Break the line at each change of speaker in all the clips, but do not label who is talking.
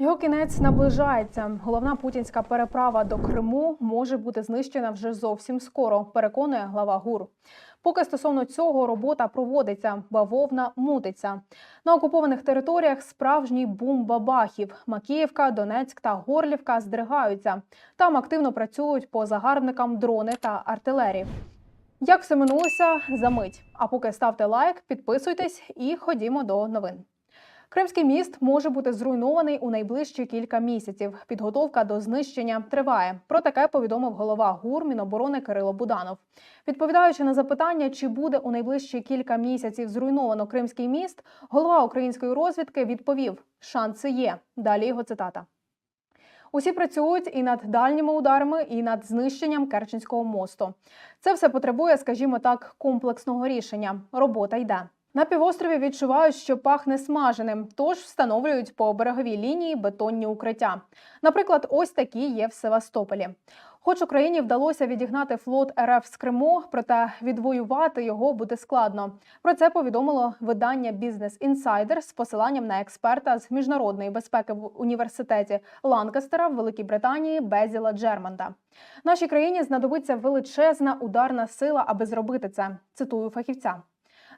Його кінець наближається. Головна путінська переправа до Криму може бути знищена вже зовсім скоро. Переконує глава ГУР. Поки стосовно цього робота проводиться, бавовна мутиться. На окупованих територіях справжній бум бабахів. Макіївка, Донецьк та Горлівка здригаються. Там активно працюють по загарбникам дрони та артилерії. Як все минулося за мить. А поки ставте лайк, підписуйтесь і ходімо до новин. Кримський міст може бути зруйнований у найближчі кілька місяців. Підготовка до знищення триває. Про таке повідомив голова ГУР Міноборони Кирило Буданов. Відповідаючи на запитання, чи буде у найближчі кілька місяців зруйновано Кримський міст, голова української розвідки відповів: шанси є. Далі його цитата. Усі працюють і над дальніми ударами, і над знищенням Керченського мосту. Це все потребує, скажімо так, комплексного рішення. Робота йде. На півострові відчувають, що пахне смаженим, тож встановлюють по береговій лінії бетонні укриття. Наприклад, ось такі є в Севастополі. Хоч Україні вдалося відігнати флот РФ з Криму, проте відвоювати його буде складно. Про це повідомило видання Business Insider з посиланням на експерта з міжнародної безпеки в університеті Ланкастера в Великій Британії Безіла Джермонда. Нашій країні знадобиться величезна ударна сила, аби зробити це. Цитую фахівця.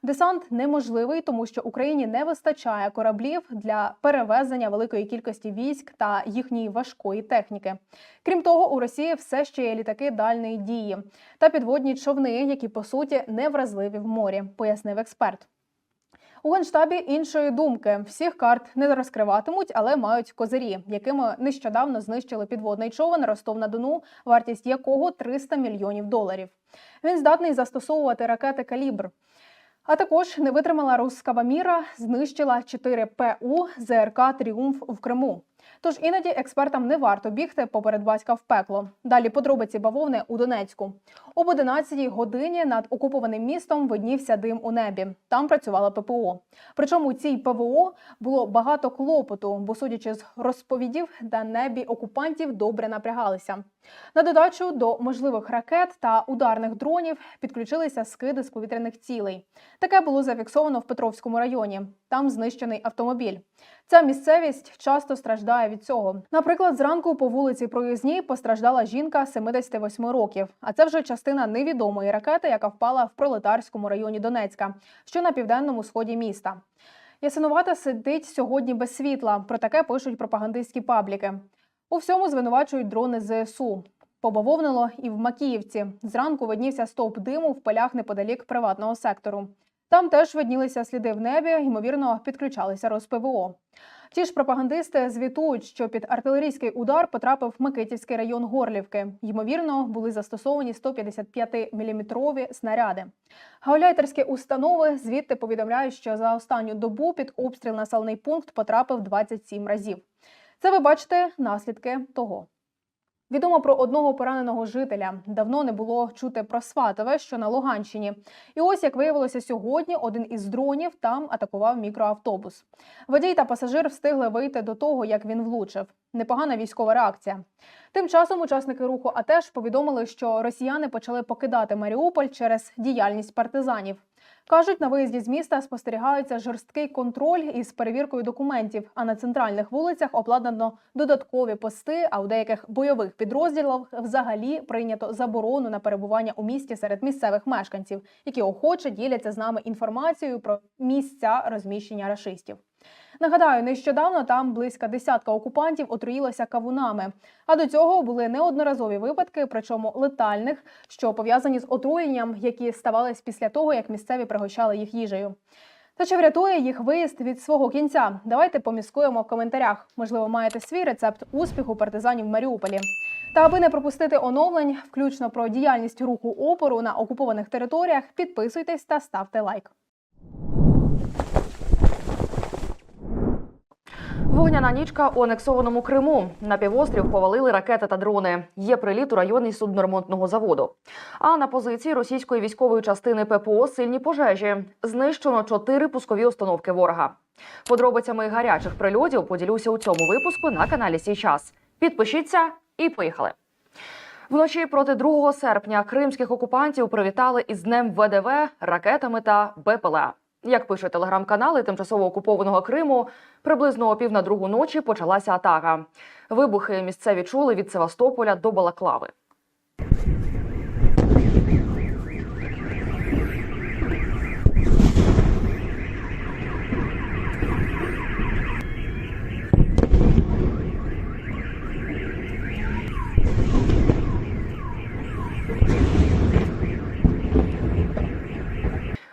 Десант неможливий, тому що Україні не вистачає кораблів для перевезення великої кількості військ та їхньої важкої техніки. Крім того, у Росії все ще є літаки дальної дії та підводні човни, які по суті не вразливі в морі, пояснив експерт. У генштабі іншої думки всіх карт не розкриватимуть, але мають козирі, якими нещодавно знищили підводний човен Ростов на Дону, вартість якого 300 мільйонів доларів. Він здатний застосовувати ракети калібр. А також не витримала рускава міра, знищила 4 ПУ ЗРК Тріумф в Криму. Тож іноді експертам не варто бігти поперед батька в пекло. Далі подробиці бавовни у Донецьку. Об 11 годині над окупованим містом виднівся дим у небі. Там працювала ППО. Причому у цій ПВО було багато клопоту, бо, судячи з розповідів, на небі окупантів добре напрягалися. На додачу до можливих ракет та ударних дронів підключилися скиди з повітряних цілей. Таке було зафіксовано в Петровському районі. Там знищений автомобіль. Ця місцевість часто страждає від цього. Наприклад, зранку по вулиці Проїзній постраждала жінка 78 років. А це вже частина невідомої ракети, яка впала в пролетарському районі Донецька, що на південному сході міста. Ясинувата сидить сьогодні без світла. Про таке пишуть пропагандистські пабліки. У всьому звинувачують дрони ЗСУ. Побавовнило і в Макіївці. Зранку виднівся стовп диму в полях неподалік приватного сектору. Там теж виднілися сліди в небі, ймовірно, підключалися розПВО. Ті ж пропагандисти звітують, що під артилерійський удар потрапив Микитівський район Горлівки. Ймовірно, були застосовані 155-мм снаряди. Гауляйтерські установи звідти повідомляють, що за останню добу під обстріл населений пункт потрапив 27 разів. Це ви бачите наслідки того. Відомо про одного пораненого жителя. Давно не було чути про Сватове, що на Луганщині. І ось як виявилося сьогодні, один із дронів там атакував мікроавтобус. Водій та пасажир встигли вийти до того, як він влучив. Непогана військова реакція. Тим часом учасники руху АТЕШ повідомили, що росіяни почали покидати Маріуполь через діяльність партизанів. Кажуть, на виїзді з міста спостерігається жорсткий контроль із перевіркою документів. А на центральних вулицях обладнано додаткові пости. А у деяких бойових підрозділах взагалі прийнято заборону на перебування у місті серед місцевих мешканців, які охоче діляться з нами інформацією про місця розміщення рашистів. Нагадаю, нещодавно там близько десятка окупантів отруїлося кавунами. А до цього були неодноразові випадки, причому летальних, що пов'язані з отруєнням, які ставались після того, як місцеві пригощали їх їжею. Та чи врятує їх виїзд від свого кінця? Давайте поміскуємо в коментарях. Можливо, маєте свій рецепт успіху партизанів в Маріуполі. Та аби не пропустити оновлень, включно про діяльність руху опору на окупованих територіях, підписуйтесь та ставте лайк.
Вогняна нічка у анексованому Криму. На півострів повалили ракети та дрони. Є приліт у районі судноремонтного заводу. А на позиції російської військової частини ППО сильні пожежі. Знищено чотири пускові установки ворога. Подробицями гарячих прильотів поділюся у цьому випуску на каналі Сій час. Підпишіться і поїхали. Вночі проти 2 серпня кримських окупантів привітали із днем ВДВ ракетами та БПЛА. Як пише телеграм-канали тимчасово окупованого Криму, приблизно о пів на другу ночі почалася атака. Вибухи місцеві чули від Севастополя до Балаклави.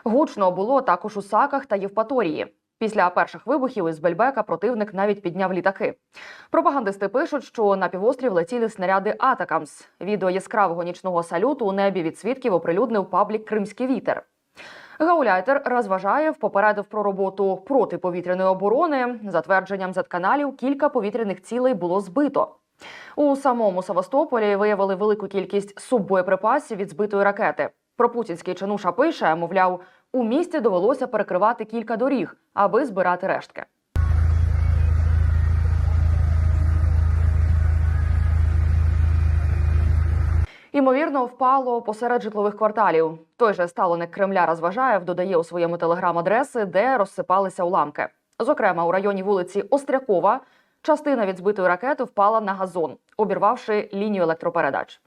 Гучно було також у Саках та Євпаторії. Після перших вибухів із Бельбека противник навіть підняв літаки. Пропагандисти пишуть, що на півострів летіли снаряди Атакамс. Відео яскравого нічного салюту у небі від свідків оприлюднив паблік Кримський вітер. Гауляйтер розважає, попередив про роботу протиповітряної оборони. За твердженням Z-каналів, кілька повітряних цілей було збито. У самому Севастополі виявили велику кількість суббоєприпасів від збитої ракети. Про путінський чинуша пише, мовляв, у місті довелося перекривати кілька доріг, аби збирати рештки. Імовірно, впало посеред житлових кварталів. Той же сталоник Кремля розважаєв додає у своєму телеграм-адреси, де розсипалися уламки. Зокрема, у районі вулиці Острякова частина від збитої ракети впала на газон, обірвавши лінію електропередач.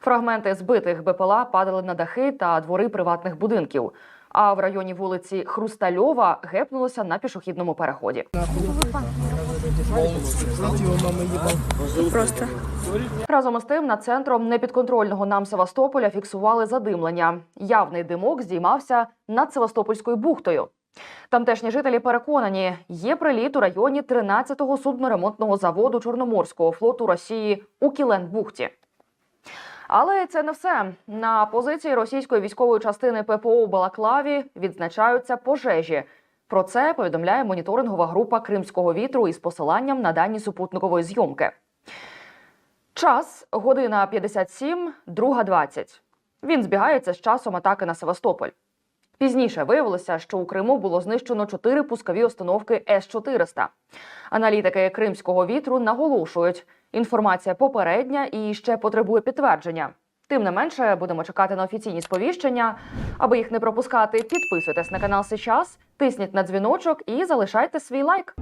Фрагменти збитих БПЛА падали на дахи та двори приватних будинків. А в районі вулиці Хрустальова гепнулося на пішохідному переході.
Просто.
Разом із тим, над центром непідконтрольного нам Севастополя фіксували задимлення. Явний димок здіймався над Севастопольською бухтою. Тамтешні жителі переконані, є приліт у районі 13-го судноремонтного заводу Чорноморського флоту Росії у Кіленбухті. Але це не все. На позиції російської військової частини ППО Балаклаві відзначаються пожежі. Про це повідомляє моніторингова група Кримського вітру із посиланням на дані супутникової зйомки. Час година 57, друга 20. Він збігається з часом атаки на Севастополь. Пізніше виявилося, що у Криму було знищено чотири пускові установки С-400. Аналітики кримського вітру наголошують, інформація попередня і ще потребує підтвердження. Тим не менше, будемо чекати на офіційні сповіщення. Аби їх не пропускати, підписуйтесь на канал сейчас, тисніть на дзвіночок і залишайте свій лайк.